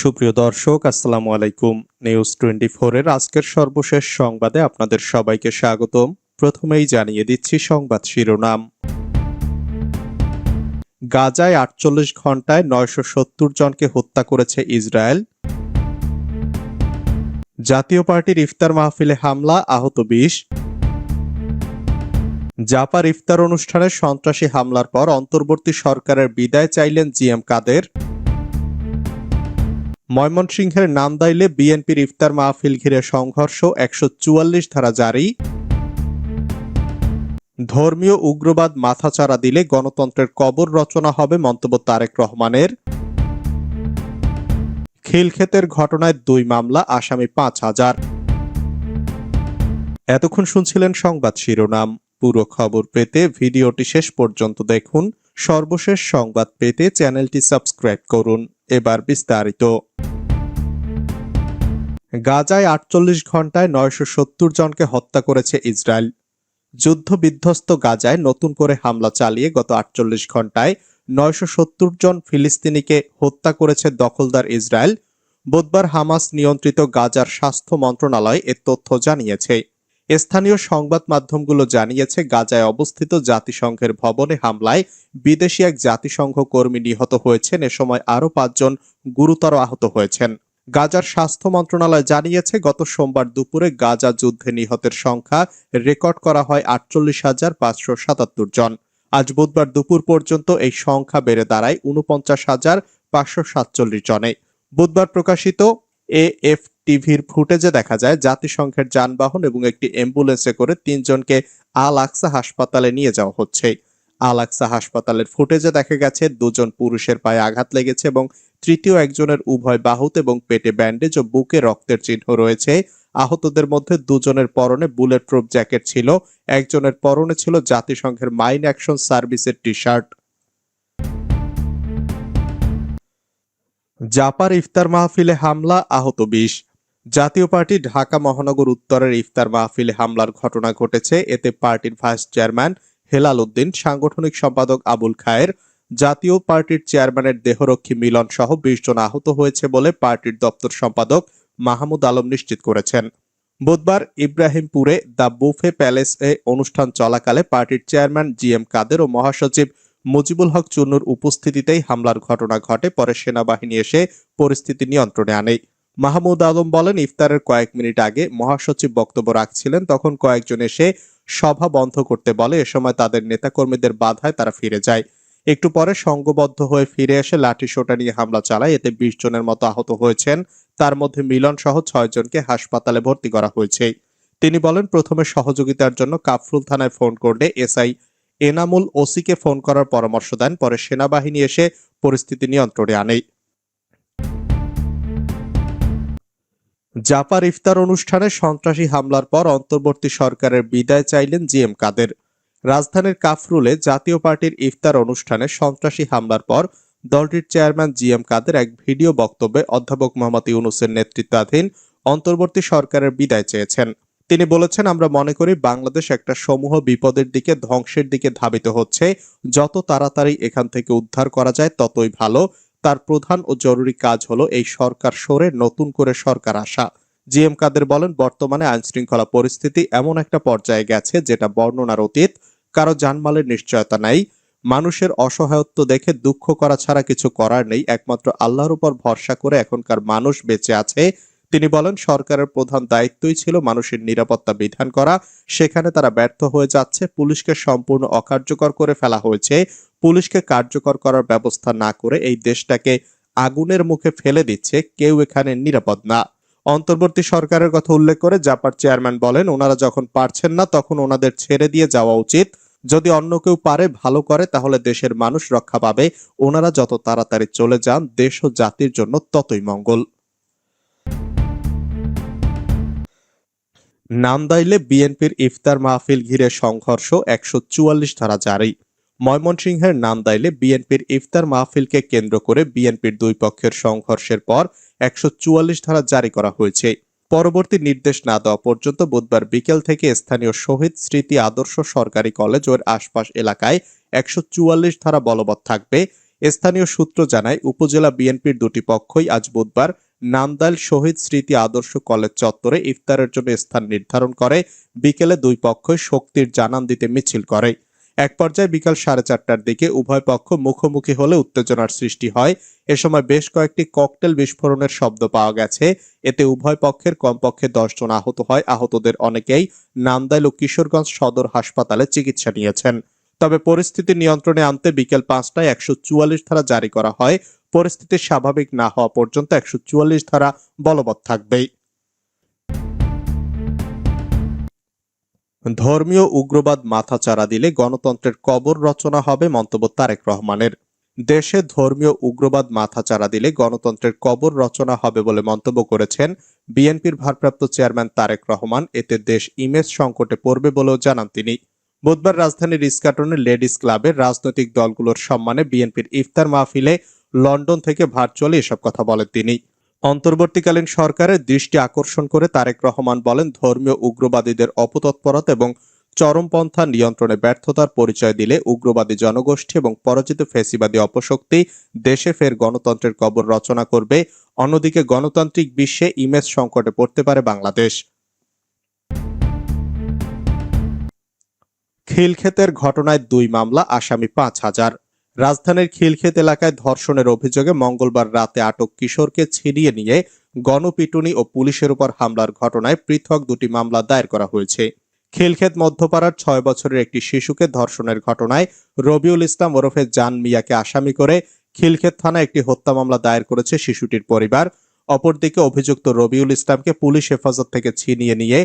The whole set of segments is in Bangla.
সুপ্রিয় দর্শক, আসসালামু আলাইকুম। নিউজ টোয়েন্টি এর আজকের সর্বশেষ সংবাদে আপনাদের সবাইকে স্বাগতম। প্রথমেই জানিয়ে দিচ্ছি সংবাদ শিরোনাম। গাজায় আটচল্লিশ ঘন্টায় নয়শো সত্তর জনকে হত্যা করেছে ইসরায়েল। জাতীয় পার্টির ইফতার মাহফিলে হামলা, আহত বিশ। জাপার ইফতার অনুষ্ঠানে সন্ত্রাসী হামলার পর অন্তর্বর্তী সরকারের বিদায় চাইলেন জিএম কাদের। ময়মনসিংহের নান্দাইলে বিএনপির ইফতার মাহফিল ঘিরে সংঘর্ষ একশো চুয়াল্লিশ ধারা জারি। ধর্মীয় উগ্রবাদ মাথাচাড়া দিলে গণতন্ত্রের কবর রচনা হবে মন্তব্য তারেক রহমানের। খিলক্ষেতের ঘটনায় দুই মামলা, আসামি পাঁচ হাজার। এতক্ষণ শুনছিলেন সংবাদ শিরোনাম। পুরো খবর পেতে ভিডিওটি শেষ পর্যন্ত দেখুন। সর্বশেষ সংবাদ পেতে চ্যানেলটি সাবস্ক্রাইব করুন। এবার বিস্তারিত। গাজায় আটচল্লিশ ঘন্টায় নয়শো সত্তর জনকে হত্যা করেছে ইসরায়েল। যুদ্ধ বিধ্বস্ত গাজায় নতুন করে হামলা চালিয়ে গত আটচল্লিশ ঘন্টায় নয়শো সত্তর জন ফিলিস্তিনিকে হত্যা করেছে দখলদার ইসরায়েল। বুধবার হামাস নিয়ন্ত্রিত গাজার স্বাস্থ্য মন্ত্রণালয় এ তথ্য জানিয়েছে। স্থানীয় সংবাদ মাধ্যমগুলো জানিয়েছে, গাজায় অবস্থিত জাতিসংঘের ভবনে হামলায় বিদেশি এক জাতিসংঘ কর্মী নিহত হয়েছেন। এ সময় আরও পাঁচজন গুরুতর আহত হয়েছেন। গাজার স্বাস্থ্য মন্ত্রণালয় জানিয়েছে, গত সোমবার দুপুরে গাজা যুদ্ধে নিহতের সংখ্যা রেকর্ড করা হয় আটচল্লিশ হাজার পাঁচশো সাতাত্তর জন। আজ বুধবার দুপুর পর্যন্ত এই সংখ্যা বেড়ে দাঁড়ায় উনপঞ্চাশ হাজার পাঁচশো সাতচল্লিশ জনে। বুধবার প্রকাশিত এএফ টিভির ফুটেজে দেখা যায়, জাতিসংঘের যানবাহন এবং একটি অ্যাম্বুলেন্সে করে তিনজনকে আল আকসা হাসপাতালে নিয়ে যাওয়া হচ্ছে। আল আকসা হাসপাতালের ফুটেজে দেখা গেছে, দুজন পুরুষের পায়ে আঘাত লেগেছে এবং তৃতীয় একজনের উভয় বাহুতে এবং পেটে ব্যান্ডেজ ও বুকে রক্তের চিহ্ন রয়েছে। আহতদের মধ্যে দুজনের পরনে বুলেট প্রুফ জ্যাকেট ছিল, একজনের পরনে ছিল জাতিসংঘের মাইন অ্যাকশন সার্ভিসের টি শার্ট জাপার ইফতার মাহফিলে হামলা, আহত বিশ। জাতীয় পার্টি ঢাকা মহানগর উত্তরের ইফতার মাহফিলে হামলার ঘটনা ঘটেছে। এতে পার্টির ভাইস চেয়ারম্যান হেলাল উদ্দিন, সাংগঠনিক সম্পাদক আবুল খায়ের, জাতীয় পার্টির চেয়ারম্যানের দেহরক্ষী মিলন সহ বিশ জন আহত হয়েছে বলে পার্টির দপ্তর সম্পাদক মাহমুদ আলম নিশ্চিত করেছেন। বুধবার ইব্রাহিমপুরে দ্য বুফে প্যালেস এ অনুষ্ঠান চলাকালে পার্টির চেয়ারম্যান জি এম কাদের ও মহাসচিব মুজিবুল হক চুন্নুর উপস্থিতিতেই হামলার ঘটনা ঘটে, পরে সেনাবাহিনী এসে পরিস্থিতি নিয়ন্ত্রণে আনে। মাহমুদ আলম বলেন, ইফতারের কয়েক মিনিট আগে মহাসচিব বক্তব্য রাখছিলেন, তখন কয়েকজন এসে সভা বন্ধ করতে বলে, এ সময় তাদের নেতাকর্মীদের বাধায় তারা ফিরে যায়। একটু পরে সংঘবদ্ধ হয়ে ফিরে এসে লাঠি সোটা নিয়ে হামলা চালায়, এতে বিশ জনের মতো আহত হয়েছেন। তার মধ্যে মিলন সহ ছয় জনকে হাসপাতালে ভর্তি করা হয়েছে। তিনি বলেন, প্রথমে সহযোগিতার জন্য কাফরুল থানায় ফোন করলে এসআই এনামুল ওসিকে ফোন করার পরামর্শ দেন, পরে সেনাবাহিনী এসে পরিস্থিতি নিয়ন্ত্রণে আনে। জাপার ইফতার অনুষ্ঠানে সন্ত্রাসী হামলার পর অন্তর্বর্তী সরকারের বিদায় চাইলেন জি এম কাদের। রাজধানীর কাফরুলে জাতীয় পার্টির ইফতার অনুষ্ঠানে সন্ত্রাসী হামলার পর দলটির চেয়ারম্যান জি এম কাদের এক ভিডিও বক্তব্যে অধ্যাপক মোহাম্মদ ইউনুসের নেতৃত্বাধীন অন্তর্বর্তী সরকারের বিদায় চেয়েছেন। তিনি বলেছেন, আমরা মনে করি বাংলাদেশ একটা সমূহ বিপদের দিকে, ধ্বংসের দিকে ধাবিত হচ্ছে। যত তাড়াতাড়ি এখান থেকে উদ্ধার করা যায়, ততই ভালো। তার প্রধান ও জরুরি কাজ হলো এই সরকার সরে নতুন করে সরকার আসা। জি এম কাদের বলেন, বর্তমানে আইন শৃঙ্খলা পরিস্থিতি এমন একটা পর্যায়ে গেছে যেটা বর্ণনার অতীত, কারও জানমালের নিশ্চয়তা নাই। মানুষের অসহায়ত্ব দেখে দুঃখ করা ছাড়া কিছু করার নেই। একমাত্র আল্লাহর উপর ভরসা করে এখনকার মানুষ বেঁচে আছে। তিনি বলেন, সরকারের প্রধান দায়িত্বই ছিল মানুষের নিরাপত্তা বিধান করা। সেখানে তারা ব্যর্থ হয়ে যাচ্ছে, পুলিশকে সম্পূর্ণ অকার্যকর করে ফেলা হয়েছে। পুলিশকে কার্যকর করার ব্যবস্থা না করে এই দেশটাকে আগুনের মুখে ফেলে দিচ্ছে, কেউ এখানে নিরাপদ না। অন্তর্বর্তী সরকারের কথা উল্লেখ করে জাপার চেয়ারম্যান বলেন, ওনারা যখন পারছেন না, তখন ওনাদের ছেড়ে দিয়ে যাওয়া উচিত। যদি অন্য কেউ পারে, ভালো করে, তাহলে দেশের মানুষ রক্ষা পাবে। ওনারা যত তাড়াতাড়ি চলে যান, দেশ ও জাতির জন্য ততই মঙ্গল। নান্দাইলে বিএনপির ইফতার মাহফিল ঘিরে সংঘর্ষ একশো চুয়াল্লিশ ধারা জারি। ময়মনসিংহের নান্দাইলে বিএনপির ইফতার মাহফিলকে কেন্দ্র করে বিএনপির দুই পক্ষের সংঘর্ষের পর একশো চুয়াল্লিশ ধারা জারি করা হয়েছে। পরবর্তী নির্দেশ না দেওয়া পর্যন্ত বুধবার বিকেল থেকে স্থানীয় শহীদ স্মৃতি আদর্শ সরকারি কলেজ ও আশপাশ এলাকায় একশো চুয়াল্লিশ ধারা বলবৎ থাকবে। স্থানীয় সূত্র জানায়, উপজেলা বিএনপির দুটি পক্ষই আজ বুধবার নান্দাইল শহীদ স্মৃতি আদর্শ কলেজ চত্বরে ইফতারের জন্য স্থান নির্ধারণ করে বিকেলে দুই পক্ষই শক্তির জানান দিতে মিছিল করে। এক পর্যায়ে বিকাল সাড়ে চারটার দিকে উভয় পক্ষ মুখোমুখি হলে উত্তেজনার সৃষ্টি হয়। এ সময় বেশ কয়েকটি ককটেল বিস্ফোরণের শব্দ পাওয়া গেছে। এতে উভয় পক্ষের কমপক্ষে দশজন আহত হয়। আহতদের অনেকেই নান্দাইল ও কিশোরগঞ্জ সদর হাসপাতালে চিকিৎসা নিয়েছেন। তবে পরিস্থিতি নিয়ন্ত্রণে আনতে বিকেল পাঁচটায় একশো চুয়াল্লিশ ধারা জারি করা হয়। পরিস্থিতি স্বাভাবিক না হওয়া পর্যন্ত একশো চুয়াল্লিশ ধারা বলবৎ থাকবেই। ধর্মীয় উগ্রবাদ মাথাচাড়া দিলে গণতন্ত্রের কবর রচনা হবে মন্তব্য তারেক রহমানের। দেশে ধর্মীয় উগ্রবাদ মাথাচাড়া দিলে গণতন্ত্রের কবর রচনা হবে বলে মন্তব্য করেছেন বিএনপির ভারপ্রাপ্ত চেয়ারম্যান তারেক রহমান। এতে দেশ ইমেজ সংকটে পড়বে বলেও জানান তিনি। বুধবার রাজধানীর ইস্কাটনের লেডিস ক্লাবের রাজনৈতিক দলগুলোর সম্মানে বিএনপির ইফতার মাহফিলে লন্ডন থেকে ভার্চুয়ালি এসব কথা বলেন তিনি। অন্তর্বর্তীকালীন সরকারের দৃষ্টি আকর্ষণ করে তারেক রহমান বলেন, ধর্মীয় উগ্রবাদীদের অপতৎপরতা এবং চরমপন্থা নিয়ন্ত্রণে ব্যর্থতার পরিচয় দিলে উগ্রবাদী জনগোষ্ঠী এবং পরাজিত ফেসিবাদী অপশক্তি দেশে ফের গণতন্ত্রের কবর রচনা করবে। অন্যদিকে গণতান্ত্রিক বিশ্বে ইমেজ সংকটে পড়তে পারে বাংলাদেশ। খিলক্ষেতের ঘটনায় দুই মামলা, আসামি পাঁচ হাজার। রাজধানীর খিলক্ষেত এলাকায় ধর্ষণের অভিযোগে মঙ্গলবার রাতে আটক কিশোরকে ছিনিয়ে নিয়ে গণপিটুনি ও পুলিশের উপর হামলার ঘটনায় পৃথক দুটি মামলা দায়ের করা হয়েছে। খিলক্ষেত মধ্যপাড়ার ছয় বছরের একটি শিশুকে ধর্ষণের ঘটনায় রবিউল ইসলাম ওরফে জান মিয়াকে আসামি করে খিলক্ষেত থানায় একটি হত্যা মামলা দায়ের করেছে শিশুটির পরিবার। অপরদিকে অভিযুক্ত রবিউল ইসলামকে পুলিশ হেফাজত থেকে ছিনিয়ে নিয়ে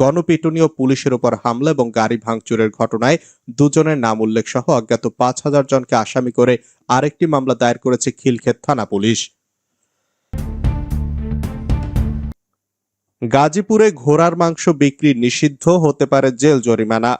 গণপিটুনি ও পুলিশের উপর হামলা এবং গাড়ি ভাঙচুরের ঘটনায় দুজনের নাম উল্লেখ সহ অজ্ঞাত পাঁচ হাজার জনকে আসামি করে আরেকটি মামলা দায়ের করেছে খিলক্ষেত থানা পুলিশ। গাজীপুরে ঘোড়ার মাংস বিক্রি নিষিদ্ধ হতে পারে জেল জরিমানা।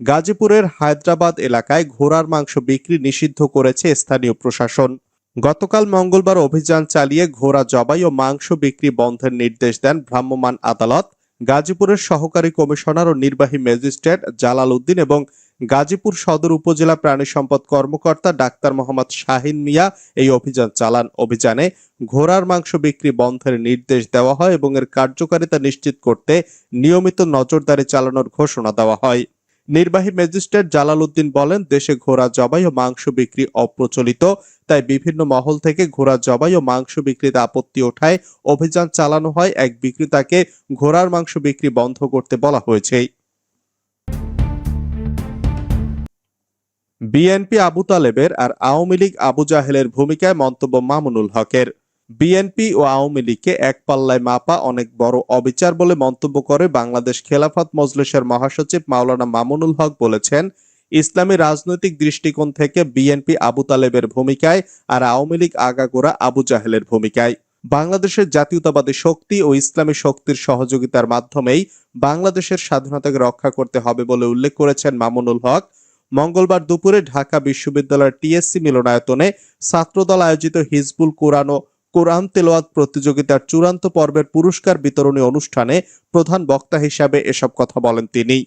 গাজীপুরের হায়দ্রাবাদ এলাকায় ঘোড়ার মাংস বিক্রি নিষিদ্ধ করেছে স্থানীয় প্রশাসন। গতকাল মঙ্গলবার অভিযান চালিয়ে ঘোড়া জবাই ও মাংস বিক্রি বন্ধের নির্দেশ দেন ভ্রাম্যমাণ আদালত। গাজীপুরের সহকারী কমিশনার ও নির্বাহী ম্যাজিস্ট্রেট জালাল উদ্দিন এবং গাজীপুর সদর উপজেলা প্রাণী সম্পদ কর্মকর্তা ডাক্তার মোহাম্মদ শাহিন মিয়া এই অভিযান চালান। অভিযানে ঘোড়ার মাংস বিক্রি বন্ধের নির্দেশ দেওয়া হয় এবং এর কার্যকারিতা নিশ্চিত করতে নিয়মিত নজরদারি চালানোর ঘোষণা দেওয়া হয়। নির্বাহী ম্যাজিস্ট্রেট জালাল উদ্দিন বলেন, দেশে ঘোড়া জবাই ও মাংস বিক্রি অপ্রচলিত, তাই বিভিন্ন মহল থেকে ঘোড়া জবাই ও মাংস বিক্রিতে আপত্তি ওঠায় অভিযান চালানো হয়। এক বিক্রেতাকে ঘোড়ার মাংস বিক্রি বন্ধ করতে বলা হয়েছে। বিএনপি আবু তালেবের আর আওয়ামী লীগ আবু জাহেলের ভূমিকায় মন্তব্য মামুনুল হকের। বিএনপি ও আওয়ামী লীগকে এক পাল্লায় মাপা অনেক বড় অবিচার বলে মন্তব্য করে বাংলাদেশ খেলাফত মজলিসের মহাসচিব মাওলানা মামুনুল হক বলেছেন, ইসলামী রাজনৈতিক দৃষ্টিকোণ থেকে বিএনপি আবু তালেবের ভূমিকায় আর আওয়ামী লীগ আগাগোড়া আবু জাহেলের ভূমিকায়। বাংলাদেশের জাতীয়তাবাদী শক্তি ও ইসলামী শক্তির সহযোগিতার মাধ্যমেই বাংলাদেশের স্বাধীনতাকে রক্ষা করতে হবে বলে উল্লেখ করেছেন মামুনুল হক। মঙ্গলবার দুপুরে ঢাকা বিশ্ববিদ্যালয়ের টিএসসি মিলনায়তনে ছাত্রদল আয়োজিত হিজবুল কোরআন ও কোরআন তেলোয়াত প্রতিযোগিতার চূড়ান্ত পর্বের পুরস্কার বিতরণী অনুষ্ঠানে প্রধান বক্তা হিসাবে এসব কথা বলেন তিনি।